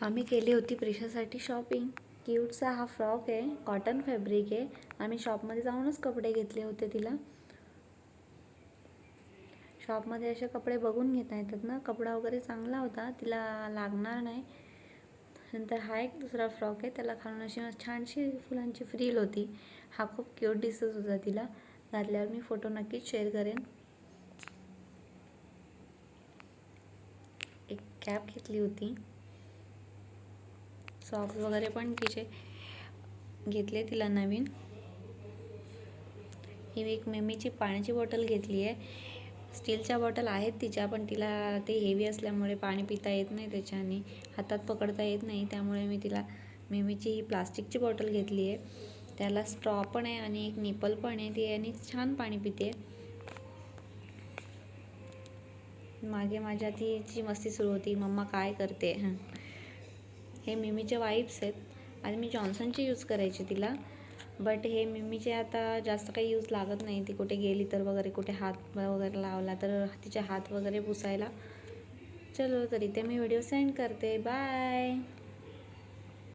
आम्ही केली होती प्रिशासाठी शॉपिंग क्यूटचा हा फ्रॉक आहे कॉटन फॅब्रिक आहे. आम्ही शॉपमध्ये जाऊनच कपडे घेतले होते तिला. शॉपमध्ये असे कपडे बघून घेता येतात ना. कपडा वगैरे चांगला होता तिला लागणार नाही. नंतर हा एक दुसरा फ्रॉक आहे त्याला खालून अशी छानशी फुलांची फ्रील होती. हा खूप क्यूट दिसत होता तिला. घातल्यावर मी फोटो नक्कीच शेअर करेन. एक कॅप घेतली होती. सॉक्स वगैरे पण तिचे घेतले तिला नवीन. ही एक मेमीची पाण्याची बॉटल घेतली आहे. स्टीलच्या बॉटल आहेत तिच्या पण तिला ते हेवी असल्यामुळे पाणी पिता येत नाही त्याच्याने. हातात पकडता येत नाही त्यामुळे मी तिला मेमीची ही प्लास्टिकची बॉटल घेतली आहे. त्याला स्ट्रॉ पण आहे आणि एक निपल पण आहे. ती आणि छान पाणी पिते. मागे माझ्या तिची मस्ती सुरू होती. मम्मा काय करते? हे मिमीचे वाईप्स आहेत. आणि मी जॉन्सनचे यूज करायचे तिला. बट हे मिमीचे आता जास्त काही यूज लागत नाही. ती कुठे गेली तर वगैरे कुठे हात वगैरे लावला तर तिचे हात वगैरे पुसायला. चलो तरी ते मी व्हिडिओ सेंड करते. बाय